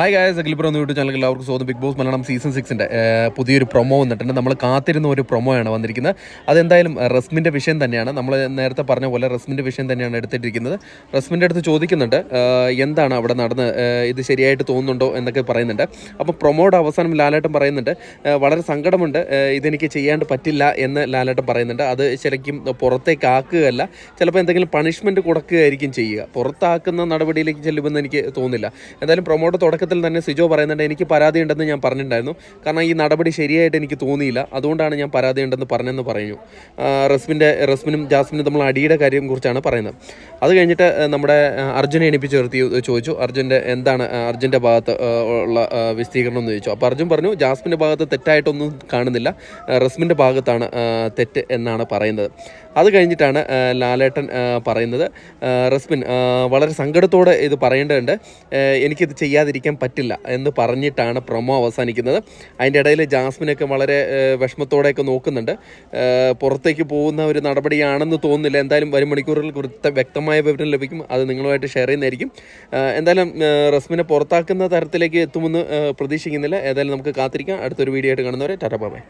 Hi guys അഖിൽപുരം എന്ന YouTube ചാനലിൽ എല്ലാവർക്കും സ്വാഗതം. ബിഗ് ബോസ് മലയാളം സീസൺ സിക്സിന്റെ പുതിയൊരു പ്രൊമോ വന്നിട്ടുണ്ട്. നമ്മൾ കാത്തിരുന്ന ഒരു പ്രൊമോ ആണ് വന്നിരിക്കുന്നത്. അതെന്തായാലും റസ്മിന്റെ വിഷയം തന്നെയാണ്. നമ്മൾ നേരത്തെ പറഞ്ഞ പോലെ റസ്മിന്റെ വിഷയം തന്നെയാണ് എടുത്തിട്ടിരിക്കുന്നത്. റസ്മിന്റെ അടുത്ത് ചോദിക്കുന്നുണ്ട് എന്താണ് അവിടെ നടന്ന് ഇത് ശരിയായിട്ട് തോന്നുന്നുണ്ടോ എന്നൊക്കെ പറയുന്നുണ്ട്. അപ്പോൾ പ്രൊമോയുടെ അവസാനം ലാലേട്ടൻ പറയുന്നുണ്ട് വളരെ സങ്കടമുണ്ട് ഇതെനിക്ക് ചെയ്യാണ്ട് പറ്റില്ല എന്ന് ലാലേട്ടൻ പറയുന്നുണ്ട്. അത് ശരിക്കും പുറത്തേക്ക് ആക്കുകയല്ല ചിലപ്പോൾ എന്തെങ്കിലും പണിഷ്മെന്റ് കൊടുക്കുകയായിരിക്കും ചെയ്യുക. പുറത്താക്കുന്ന നടപടിയിലേക്ക് ചെല്ലുമെന്ന് എനിക്ക് തോന്നുന്നില്ല. എന്തായാലും പ്രൊമോയുടെ തുടക്കത്തിൽ തന്നെ സിജോ പറയുന്നുണ്ട് എനിക്ക് പരാതി ഉണ്ടെന്ന് ഞാൻ പറഞ്ഞിട്ടുണ്ടായിരുന്നു. കാരണം ഈ നടപടി ശരിയായിട്ട് എനിക്ക് തോന്നിയില്ല. അതുകൊണ്ടാണ് ഞാൻ പരാതി ഉണ്ടെന്ന് പറഞ്ഞെന്ന് പറഞ്ഞു. റസ്മിന്റെ റസ്മിനും ജാസ്മിനും നമ്മൾ അടിയുടെ കാര്യം കുറിച്ചാണ് പറയുന്നത്. അത് കഴിഞ്ഞിട്ട് നമ്മുടെ അർജുനെ എണിപ്പിച്ച് നിർത്തി ചോദിച്ചു. അർജുന്റെ എന്താണ് അർജുന്റെ ഭാഗത്ത് ഉള്ള വിശദീകരണം എന്ന് ചോദിച്ചു. അപ്പോൾ അർജുൻ പറഞ്ഞു ജാസ്മിന്റെ ഭാഗത്ത് തെറ്റായിട്ടൊന്നും കാണുന്നില്ല. റസ്മിന്റെ ഭാഗത്താണ് തെറ്റ് എന്നാണ് പറയുന്നത്. അത് കഴിഞ്ഞിട്ടാണ് ലാലേട്ടൻ പറയുന്നത്. റസ്മിൻ വളരെ സങ്കടത്തോടെ ഇത് പറയേണ്ടതുണ്ട്. എനിക്കിത് ചെയ്യാതിരിക്കാൻ പറ്റില്ല എന്ന് പറഞ്ഞിട്ടാണ് പ്രൊമോ അവസാനിക്കുന്നത്. അതിന്റെ ഇടയിൽ ജാസ്മിനൊക്കെ വളരെ വിഷമത്തോടെയൊക്കെ നോക്കുന്നുണ്ട്. പുറത്തേക്ക് പോകുന്ന ഒരു നടപടിയാണെന്ന് തോന്നുന്നില്ല. എന്തായാലും വരും മണിക്കൂറിൽ കൃത്യ വ്യക്തമായ വിവരം ലഭിക്കും. അത് നിങ്ങളുമായിട്ട് ഷെയർ ചെയ്യുന്നതായിരിക്കും. എന്തായാലും റസ്മിനെ പുറത്താക്കുന്ന തരത്തിലേക്ക് എത്തുമെന്ന് പ്രതീക്ഷിക്കുന്നില്ല. ഏതായാലും നമുക്ക് കാത്തിരിക്കാം. അടുത്തൊരു വീഡിയോ ആയിട്ട് കാണുന്നവരെ ടാറ്റ ബൈ.